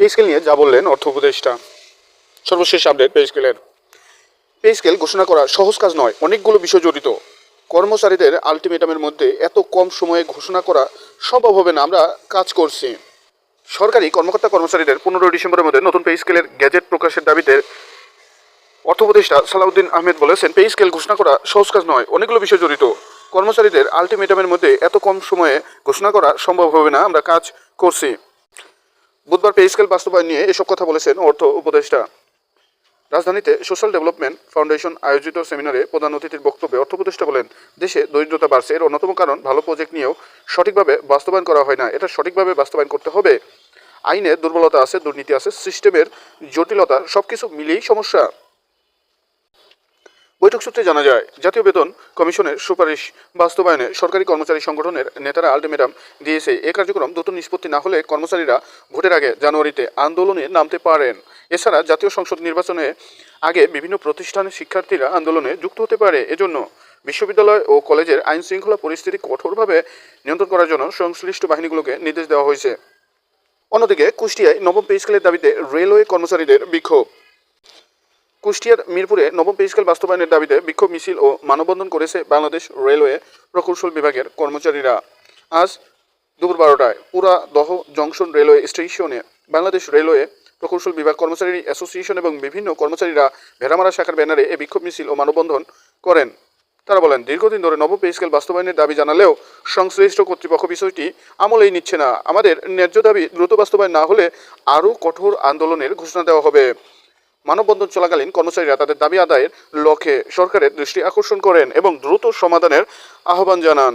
Pay scale নিয়ে যা বললেন অর্থ উপদেষ্টা, সর্বশেষ আপডেট পে স্কেলের পে স্কেল ঘোষণা করা সহজ কাজ নয়, অনেকগুলো বিষয় জড়িত। কর্মচারীদের আলটিমেটামের মধ্যে এত কম সময়ে ঘোষণা করা সম্ভব হবে না, আমরা কাজ করছি। সরকারি কর্মকর্তা কর্মচারীদের পনেরোই ডিসেম্বরের মধ্যে নতুন পে স্কেলের গ্যাজেট প্রকাশের দাবিতে অর্থ উপদেষ্টা সালাউদ্দিন আহমেদ বলেছেন পে স্কেল ঘোষণা করা সহজ কাজ নয়, অনেকগুলো বিষয় জড়িত। কর্মচারীদের আলটিমেটামের মধ্যে এত কম সময়ে ঘোষণা করা সম্ভব হবে না, আমরা কাজ করছি। বুধবার পেস্কেল বাস্তবায়ন নিয়ে এসব কথা বলেছেন অর্থ উপদেষ্টা। রাজধানীতে সোশ্যাল ডেভেলপমেন্ট ফাউন্ডেশন আয়োজিত সেমিনারে প্রধান অতিথির বক্তব্যে অর্থ উপদেষ্টা বলেন, দেশে দরিদ্রতা বাড়ছে, এর অন্যতম কারণ ভালো প্রজেক্ট নিয়েও সঠিকভাবে বাস্তবায়ন করা হয় না, এটা সঠিকভাবে বাস্তবায়ন করতে হবে। আইনে দুর্বলতা আছে, দুর্নীতি আছে সিস্টেমের জটিলতা সব কিছু মিলিয়েই সমস্যা। বৈঠক সূত্রে জানা যায়, জাতীয় বেতন কমিশনের সুপারিশ বাস্তবায়নে সরকারি কর্মচারী সংগঠনের নেতারা আলটিমেটাম দিয়েছে, এ কার্যক্রম দ্রুত নিষ্পত্তি না হলে কর্মচারীরা ভোটের আগে জানুয়ারিতে আন্দোলনে নামতে পারেন। এছাড়া জাতীয় সংসদ নির্বাচনে আগে বিভিন্ন প্রতিষ্ঠানের শিক্ষার্থীরা আন্দোলনে যুক্ত হতে পারে। এজন্য বিশ্ববিদ্যালয় ও কলেজের আইন শৃঙ্খলা পরিস্থিতি কঠোরভাবে নিয়ন্ত্রণ করার জন্য সংশ্লিষ্ট বাহিনীগুলোকে নির্দেশ দেওয়া হয়েছে। অন্যদিকে কুষ্টিয়ায় নবম পে স্কেলের দাবিতে রেলওয়ে কর্মচারীদের বিক্ষোভ। কুষ্টিয়ার মিরপুরে নবম পে স্কেল বাস্তবায়নের দাবিতে বিক্ষোভ মিছিল ও মানববন্ধন করেছে বাংলাদেশ রেলওয়ে প্রকৌশল বিভাগের কর্মচারীরা। আজ দুপুর বারোটায় পুরা দহ জংশন রেলওয়ে স্টেশনে বাংলাদেশ রেলওয়ে প্রকৌশল বিভাগ কর্মচারী অ্যাসোসিয়েশন এবং বিভিন্ন কর্মচারীরা ভেড়ামারা শাখার ব্যানারে এ বিক্ষোভ মিছিল ও মানববন্ধন করেন। তারা বলেন, দীর্ঘদিন ধরে নব পে স্কেল বাস্তবায়নের দাবি জানালেও সংশ্লিষ্ট কর্তৃপক্ষ বিষয়টি আমলেই নিচ্ছে না। আমাদের ন্যায্য দাবি দ্রুত বাস্তবায়ন না হলে আরও কঠোর আন্দোলনের ঘোষণা দেওয়া হবে। মানববন্ধন চলাকালীন কর্মচারীরা তাদের দাবি আদায়ের লক্ষ্যে সরকারের দৃষ্টি আকর্ষণ করেন এবং দ্রুত সমাধানের আহ্বান জানান।